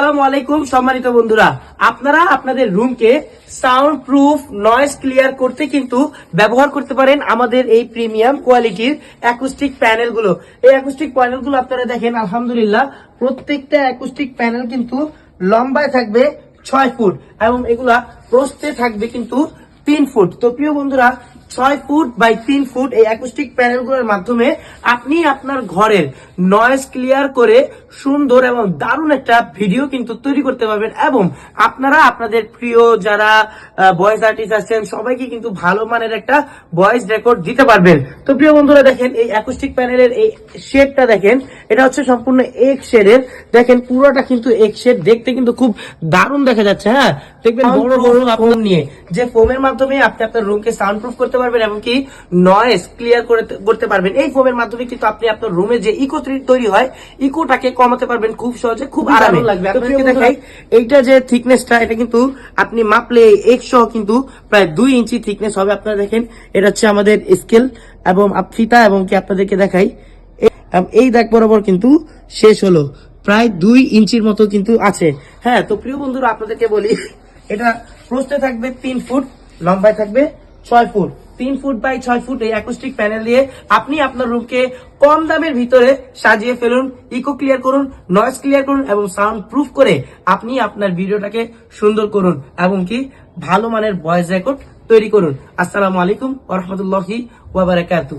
আসসালামু আলাইকুম সম্মানিত বন্ধুরা। আপনারা আপনাদের রুমকে সাউন্ড প্রুফ নয়েজ ক্লিয়ার করতে কিন্তু ব্যবহার করতে পারেন আমাদের এই প্রিমিয়াম কোয়ালিটির অ্যাকুস্টিক প্যানেলগুলো এই অ্যাকুস্টিক প্যানেলগুলো আপনারা দেখেন, আলহামদুলিল্লাহ, প্রত্যেকটা অ্যাকুস্টিক প্যানেল কিন্তু লম্বায় থাকবে ছয় ফুট এবং এগুলা প্রস্তে থাকবে কিন্তু তিন ফুট। তো প্রিয় বন্ধুরা ছয় ফুট বাই তিন ফুট এই অ্যাকুস্টিক প্যানেলগুলোর মাধ্যমে আপনি আপনার ঘরের নয়েজ ক্লিয়ার করে সুন্দর এবং দারুণ একটা ভিডিও কিন্তু তৈরি করতে পারবেন এবং আপনারা আপনাদের প্রিয় যারা ভয়েস আর্টিস্ট আছেন সবাইকে কিন্তু ভালো মানের একটা ভয়েস রেকর্ড দিতে পারবেন। তো প্রিয় বন্ধুরা দেখেন এই অ্যাকুস্টিক প্যানেলের এই শেডটা দেখেন এটা হচ্ছে সম্পূর্ণ এক শেডের দেখেন পুরোটা কিন্তু এক শেড দেখতে কিন্তু খুব দারুণ দেখা যাচ্ছে হ্যাঁ? দেখবেন বড় বড় ফোন নিয়ে। যে ফোমের মাধ্যমে আপনি আপনার রুমকে সাউন্ড প্রুফ করতে পারবেন এবং কি নয়েজ ক্লিয়ার করতে পারবেন। এই ফোমের মাধ্যমে কিন্তু আপনি আপনার রুমে যে ইকো তৈরি হয় ইকোটাকে কমাতে পারবেন খুব সহজে খুব আরামে। লাগবে। দেখাই এইটা যে থিকনেসটা এটা কিন্তু আপনি মাপলে এক সহ কিন্তু প্রায় দুই ইঞ্চি থিকনেস হবে। আপনারা দেখেন এটা হচ্ছে আমাদের স্কেল এবং ফিতা এবং কি আপনাদেরকে দেখাই। এই দাগ বরাবর কিন্তু শেষ হলো। প্রায় দুই ইঞ্চির মতো কিন্তু আছে। হ্যাঁ তো প্রিয় বন্ধুরা আপনাদেরকে বলি এটা প্রস্থে থাকবে তিন ফুট লম্বায় থাকবে ছয় ফুট। তিন ফুট বাই ছয় ফুট এই অ্যাকোস্টিক প্যানেল দিয়ে আপনি আপনার রুমকে কম দামের ভিতরে সাজিয়ে ফেলুন ইকো ক্লিয়ার করুন নয়েজ ক্লিয়ার করুন এবং সাউন্ড প্রুফ করে আপনি আপনার ভিডিওটাকে সুন্দর করুন এবং কি ভালো মানের ভয়েস রেকর্ড তৈরি করুন। আসসালামু আলাইকুম ওরহমতুল্লাহি ওয়াবারাকাতু